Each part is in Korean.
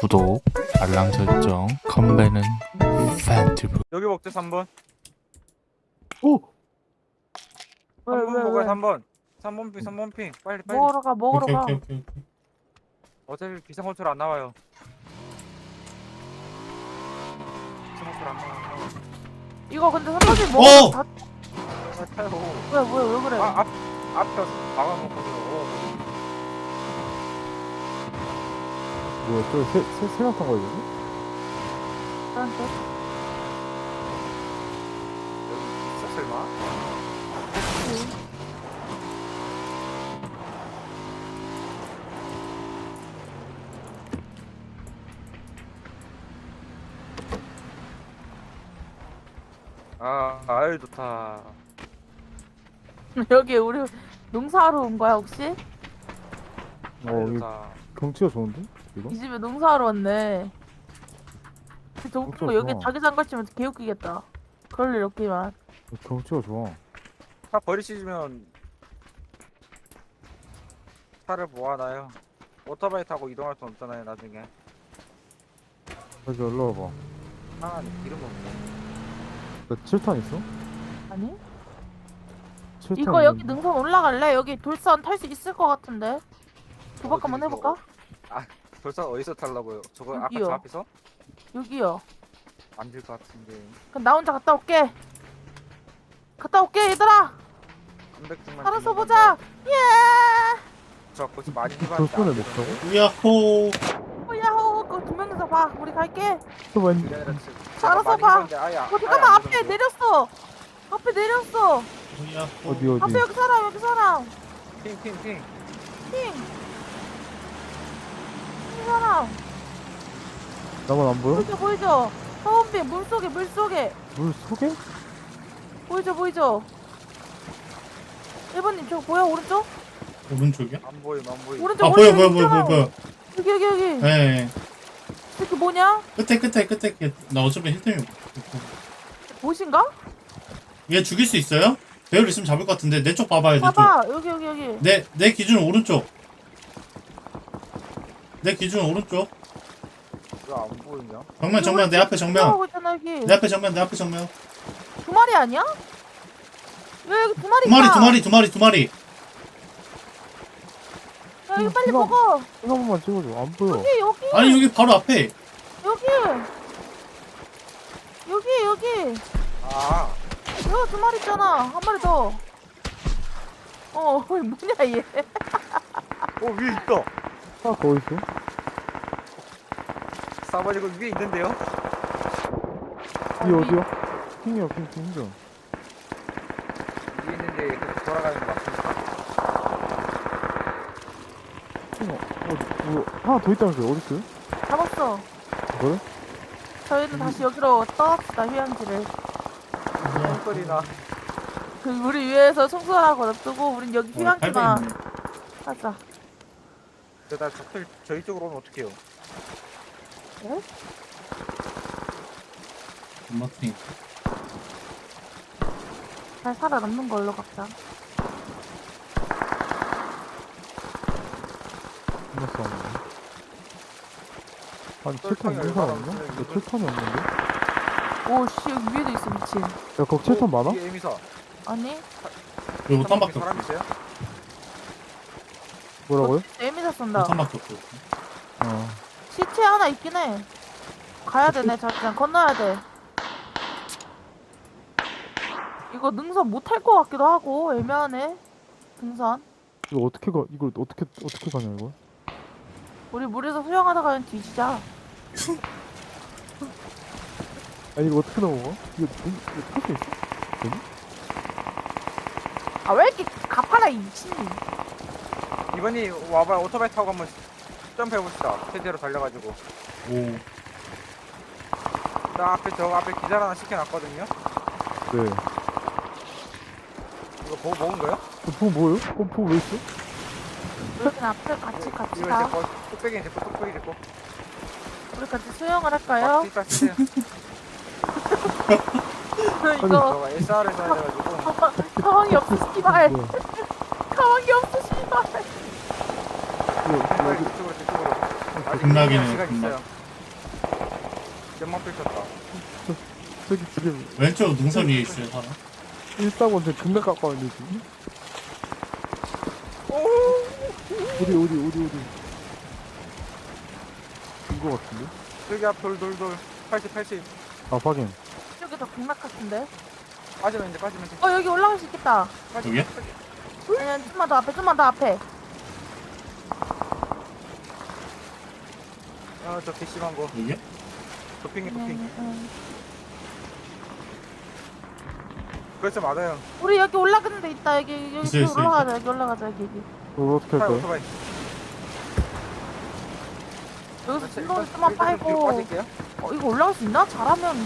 구독, 알람 설정, 컴배는 팬티브. 여기 먹자 3번 오! 왜, 3번 왜, 먹어야 왜? 3번 3번 핑 3번 핑 빨리 빨리 먹으러 가, 먹으러 오케이 가. 오케이 오케이. 오케이. 어차피 비상호출 안 나와요 비상호출 안 나와 이거 근데 선생님 어! 먹으러 다, 아, 타요 왜, 왜, 왜 그래? 아, 앞, 앞에 막아놓거든요 뭐야, 저 세, 세, 탄 거야, 이거? 나한테? 여기 있어 설마? 아, 아유 좋다 여기 우리 농사하러 온 거야, 혹시? 어, 아유 이거 좋다 경치가 좋은데? 이거? 이 집에 농사하러 왔네. 거 엄청 여기 좋아. 자기 장가 치면 개웃기겠다. 그럴 일 없기만. 경치가 좋아. 차 버리시면 차를 모아놔요 오토바이 타고 이동할 수 없잖아요 나중에 여기 올라 와봐. 차 안에 기름 없네 나 7탄 있어? 아니? 7탄 이거 여기 능선 올라갈래? 여기 돌산 탈 수 있을 것 같은데. 도박 한번? 해볼까? 벌써 어디서 탈라고요? 저거 아까 여기요. 저 앞에서? 여기요. 안 될 것 같은데 그럼 나 혼자 갔다 올게. 갔다 올게, 얘들아. 300등만 알아서 보자. 예! 저 벌써 많이 해봤는데 돌손에 안 먹자고? 되던데. 야호. 야호, 그거 두 명이서 봐. 우리 갈게. 또 그게 아니라 지- 알아서 많이 봐. 해봤는데 아예- 어, 아예 잠깐만, 안 앞에 되던데. 내렸어. 앞에 내렸어. 야호. 어디, 어디? 앞에 여기 사람, 여기 사람. 핑, 핑, 핑. 핑. 이 사람. 나만 안 보여? 보이죠, 보이죠? 서원빈, 물속에, 물속에. 물 속에? 보이죠, 보이죠? 1번님, 저거 보여? 오른쪽? 오른쪽이야? 안 보임, 안 보임. 오른쪽, 아 보여 오른쪽 보여 보여 있잖아. 보여 보여. 여기, 여기, 여기. 네. 이렇게 뭐냐? 끝에 끝에 끝에 끝에. 나 어차피 힐템이 없고. 보신가? 얘 죽일 수 있어요? 배율 있으면 잡을 것 같은데 내 쪽 봐봐요 내 쪽. 봐봐, 여기, 여기, 여기. 내 내 기준 오른쪽. 내 기준 오른쪽. 왜 안 보이냐? 정면 정면 내 앞에 정면. 있잖아, 여기. 내 앞에 정면 내 앞에 정면. 두 마리 아니야? 왜 여기 두 마리 두 마리. 두 마리 두 마리 두 마리. 야, 이거 빨리 이거- 먹어. 이거 한 번만 찍어줘. 안 보여. 여기, 여기. 아니 여기 바로 앞에. 여기. 여기, 여기. 아, 여기 두 마리 있잖아. 한 마리 더. 어, 뭐냐, 얘. 어, 위에 있다. 차 거기 있어? 4번 이거 위에 있는데요? 이 어디야? 핑이야, 핑, 핑, 핑. 위에 있는데 계속 돌아가는 거 맞습니까? 핑, 어, 어, 뭐, 하나 더 있다면서요? 어디 있어요? 잡았어. 그래? 저희는 다시 여기로 떠납시다, 휴양지를. 똥소리나. 그, 우리 위에서 청소하고 놔두고, 우린 여기 어, 휴양지만 있네. 하자. 그다 저희, 저희 쪽으로 오면 어떡해요? 엄마팅. 잘 살아남는 걸로 각자. 끝났어. 아니, 똘똘이 7탄 있는 사람 없나? 나 이거? 7탄이 없는데? 오, 씨, 여기 위에도 있어, 미친. 야, 거기 7탄 많아? 위에 에미사. 아니? 그리고 3번 탄밖에 사람 없어. 있어요? 뭐라고요? 에미사 쏜다. 탄밖에 없어. 어. 시체 하나 있긴 해. 가야 되네, 자기장. 건너야 돼. 이거 능선 못 탈 것 같기도 하고, 애매하네. 등산. 이거 어떻게 가, 이걸 어떻게, 어떻게 가냐, 이거? 우리 물에서 수영하다가 그냥 뒤지자. 아니, 이거 어떻게 넘어가? 이거, 이거 탈수 있어? 아, 왜 이렇게 가파라, 이 미친이. 이번이 와봐 오토바이 타고 한번 점프해봅시다. 최대로 달려가지고. 오. 저 앞에 저 앞에 기절 하나 시켜놨거든요. 네. 이거 보고 먹은 거요? 어, 보고 뭐예요? 어, 보고 왜 있어? 우리 그냥 앞에 같이 같이 이거 가. 제 거, 뚝배기 제 거, 뚝배기 제 거. 우리 같이 수영을 할까요? 뒷다 쓰세요. 이거 저가 SR에서 해가지고. 가방, 가방이 없어, 씨발. 뭐야? 가방이 없어, 여기, 이쪽으로, 이쪽으로. 아직 극락이네, 시간 극락. 있어요. 연막 펼쳤다. 저기 지금 왼쪽 능선 위에 있어요 사람 1사원데 극락 가까운데 지금 어디 어디 어디 어디 이거 같은데? 여기 앞 돌 돌 돌 80 80 아 확인 여기 더 극락 같은데? 빠지면 이제 빠지면 돼. 어 여기 올라갈 수 있겠다. 빠지면 여기야? 아니 좀만 더 앞에 좀만 더 앞에. 아 저 개심한 거. 여기야? 도핑이 응, 도핑. 응. 그렇죠 맞아요. 우리 여기 올라가는 데 있다. 여기 여기 있어요, 있어요, 올라가자. 여기 올라가자. 여기 여기. 이거 어떻게 할 거야? 오토바이. 여기서 일단- 진동 일단- 좀만 일단 뒤로 빨고. 빠질게요. 어 이거 올라갈 수 있나? 잘하면.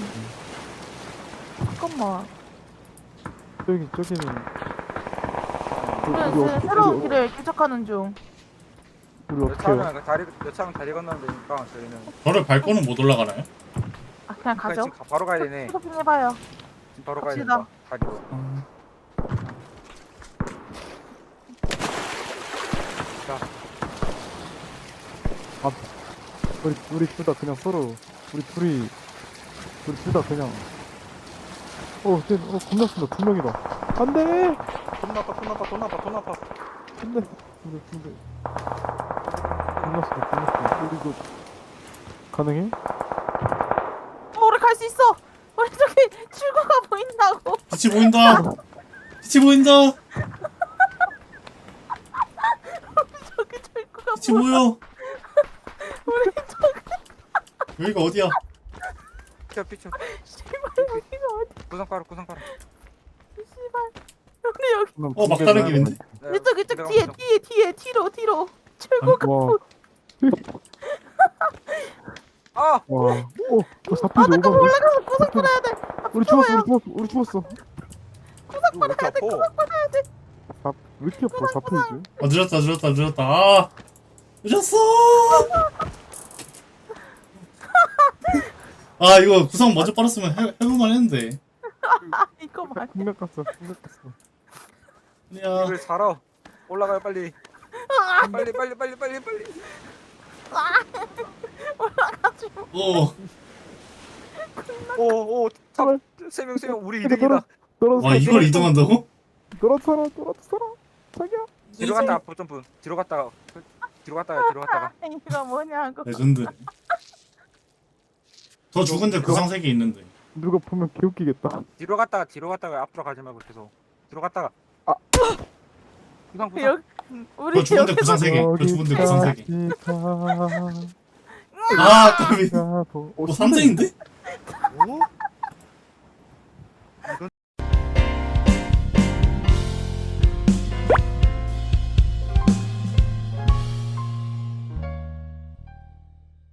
잠깐만. 저기 저기는 우리 이제 어떻게 새로운 우리, 길을 개척하는 중. 우리 어떻게 해요? 여차하면 다리 여차하면 다리 건너면 되니까 저희는 저를 밟고는 못 올라가나요? 아 그냥 그러니까 가죠. 지금 가- 바로 가야 되네. 쇼핑 해봐요. 지금 바로 가야 갑시다. 된다. 다리로. 아, 자, 아 우리 우리 둘 다 그냥 서로 우리 둘이 우리 둘 다 그냥 어, 쟤, 어, 겁나 쓴다. 두 명이다. 안 돼! 돈 나빠 돈 나빠 돈 나빠 돈 나빠. 안 돼! 안 돼, 안 돼. 겁나 쓴다, 겁나 쓴다. 우리 이거, 가능해? 어 우리 갈 수 있어. 우리 저기 출구가 보인다고. 빛이 보인다 빛이 보인다 저기 출구가 빛이 보여. 보여 여기가 어디야? 피쳐 피쳐. 씨발 여기가 어디? 구상 깔아 구상 깔아. 씨발. 우리 여기 어, 막다른 길인데? 네, 이쪽 이쪽 뒤에. 뒤에 뒤에 뒤로 뒤로. 출구가 와. 보여. 아 와. 오, 너아 잡히지, 잠깐. 올라가서 구석 빨아야 돼. 우리 죽었어, 우리 죽었어, 우리 죽었어. 이거 왜 이렇게 아파? 아, 왜 이렇게 아파, 잡혀야지. 아 늦었다 늦었다 늦었다 아 늦었어 아 이거 구성 먼저 빨았으면 해, 해볼만 했는데 아 이거 말. 국력 갔어, 국력 갔어. 아니야 이걸 살아. 올라가요 빨리. 빨리 빨리 빨리 빨리 빨리. 올라가지. 오 오오 제발. 세명 세명 우리 근데 2등이다. 떨어졌어. 와 이걸 이동한다고? 떨어졌어, 떨어졌어. 자기야. 뒤로 갔다가 앞으로 점프. 뒤로 갔다가 뒤로 갔다가 뒤로 갔다가. 이거 뭐냐고. 레전드 더 죽은데 구상 3개 있는데 누가 보면 개웃기겠다. 뒤로 갔다가 뒤로 갔다가 앞으로 가지 말고 계속. 뒤로 갔다가. 이건 부상. 여, 우리 그거 죽은데 구상 세개. 그거 죽은데 구상 세개. 아 까비. 뭐 삼성인데? 오?